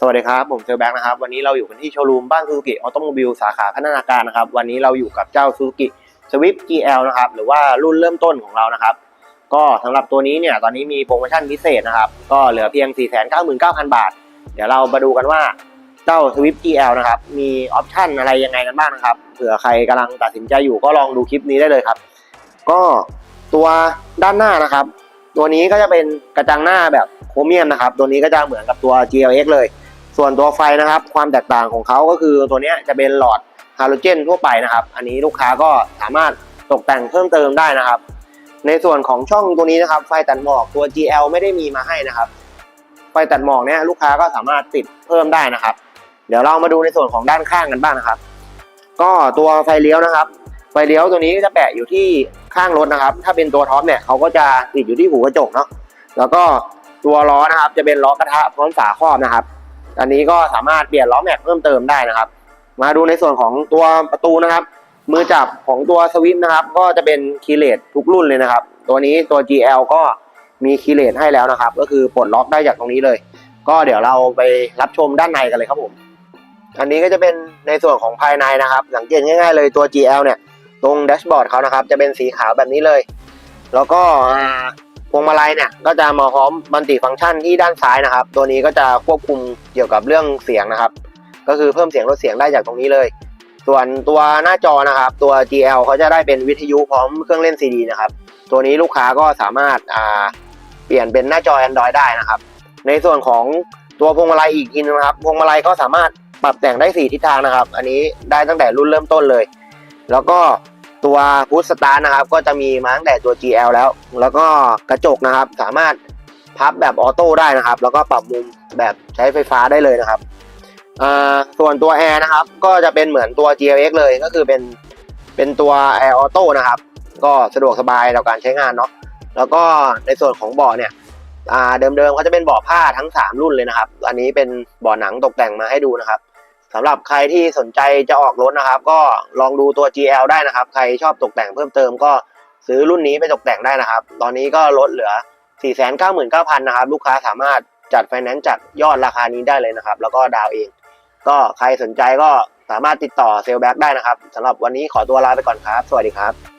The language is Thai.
สวัสดีครับ ผมเซลแบ็กนะครับ วันนี้เราอยู่กันที่โชว์รูมบ้านซูซูกิออโตโมบิลสาขาพัฒนาการนะครับ วันนี้เราอยู่กับเจ้าซูซูกิสวิฟ GL นะครับ หรือว่ารุ่นเริ่มต้นของเรานะครับ ก็สำหรับตัวนี้เนี่ยตอนนี้มีโปรโมชั่นพิเศษนะครับ ก็เหลือเพียง 499,000 บาท เดี๋ยวเรามาดูกันว่าเจ้า Swift GL นะครับ มีออปชันอะไรยังไงกันบ้างนะครับ เผื่อใครกำลังตัดสินใจอยู่ก็ลองดูคลิปนี้ได้เลยครับ ก็ตัวด้านหน้านะครับ ตัวนี้ก็จะเป็นกระจังหน้าแบบโครเมียมนะครับ ตัวนี้ก็จะเหมือนกับตัว GLX เลย ส่วนตัวไฟนะครับ ความแตกต่างของเขาก็คือตัวนี้จะเป็นหลอดฮาโลเจนทั่วไปนะครับ อันนี้ลูกค้าก็สามารถตกแต่งเพิ่มเติมได้นะครับ ในส่วนของช่องตัวนี้นะครับ ไฟตัดหมอกตัว GL ไม่ได้มีมาให้นะครับ ไฟตัดหมอกเนี่ยลูกค้าก็สามารถติดเพิ่มได้นะครับ เดี๋ยวเรามาดูในส่วนของด้านข้างกันบ้างนะครับ ก็ตัวไฟเลี้ยวนะครับ ไฟเลี้ยวตัวนี้จะแปะอยู่ที่ข้างรถนะครับ ถ้าเป็นตัวท็อปเนี่ยเขาก็จะติดอยู่ที่หูกระจกเนาะ แล้วก็ตัวล้อนะครับ จะเป็นล้อกระทะพร้อมฝาครอบนะครับ อันนี้ก็สามารถเปลี่ยนล้อแม็กเพิ่มเติมได้นะครับ มาดูในส่วนของตัวประตูนะครับ มือจับของตัวสวิตช์นะครับ ก็จะเป็นคีเลสทุกรุ่นเลยนะครับ ตัวนี้ตัว GL ก็มีคีเลสให้แล้วนะครับ ก็คือปลดล็อกได้จากตรงนี้เลย ก็เดี๋ยวเราไปรับชมด้านในกันเลยครับผม อันนี้ก็จะเป็นในส่วนของภายในนะครับ สังเกตง่ายๆเลยตัว GL เนี่ย ตรงแดชบอร์ดเขานะครับ จะเป็นสีขาวแบบนี้เลย แล้วก็ พวงมาลัยเนี่ยก็จะมาพร้อมมัลติฟังก์ชันที่ด้านซ้ายนะครับ ตัวนี้ก็จะควบคุมเกี่ยวกับเรื่องเสียงนะครับ ก็คือเพิ่มเสียงลดเสียงได้จากตรงนี้เลย ส่วนตัวหน้าจอนะครับ ตัว GL เขาจะได้เป็นวิทยุพร้อมเครื่องเล่น CD นะครับ ตัวนี้ลูกค้าก็สามารถเปลี่ยนเป็นหน้าจอ Android ได้นะครับ ในส่วนของตัวพวงมาลัยอีกทีนึงนะครับพวงมาลัยก็สามารถปรับแต่งได้ 4 ทิศทางนะครับ อันนี้ได้ตั้งแต่รุ่นเริ่มต้นเลย แล้วก็ ตัวพุทสตาร์นะครับก็จะมีมาตั้งแต่ตัว GL แล้ว แล้วก็กระจกนะครับสามารถพับแบบออโต้ได้นะครับ แล้วก็ปรับมุมแบบใช้ไฟฟ้าได้เลยนะครับส่วนตัวแอร์นะครับก็จะเป็นเหมือนตัว GLX เลยก็คือเป็นเป็นตัวแอร์ออโต้นะครับก็สะดวกสบายต่อการใช้งานเนาะแล้วก็ในส่วนของเบาะเนี่ยเดิมๆเขาจะเป็นเบาะผ้าทั้ง 3 รุ่นเลยนะครับ อันนี้เป็นเบาะหนังตกแต่งมาให้ดูนะครับ สำหรับใครที่สนใจจะออกรถนะครับ ก็ลองดูตัว GL ได้นะครับ ใครชอบตกแต่งเพิ่มเติมก็ซื้อรุ่นนี้ไปตกแต่งได้นะครับ ตอนนี้ก็ลดเหลือ 499,000นะครับ ลูกค้าสามารถจัดไฟแนนซ์จากยอดราคานี้ได้เลยนะครับ แล้วก็ดาวเอง ก็ใครสนใจก็สามารถติดต่อเซลแบ็กได้นะครับสำหรับวันนี้ขอตัวลาไปก่อนครับ สวัสดีครับ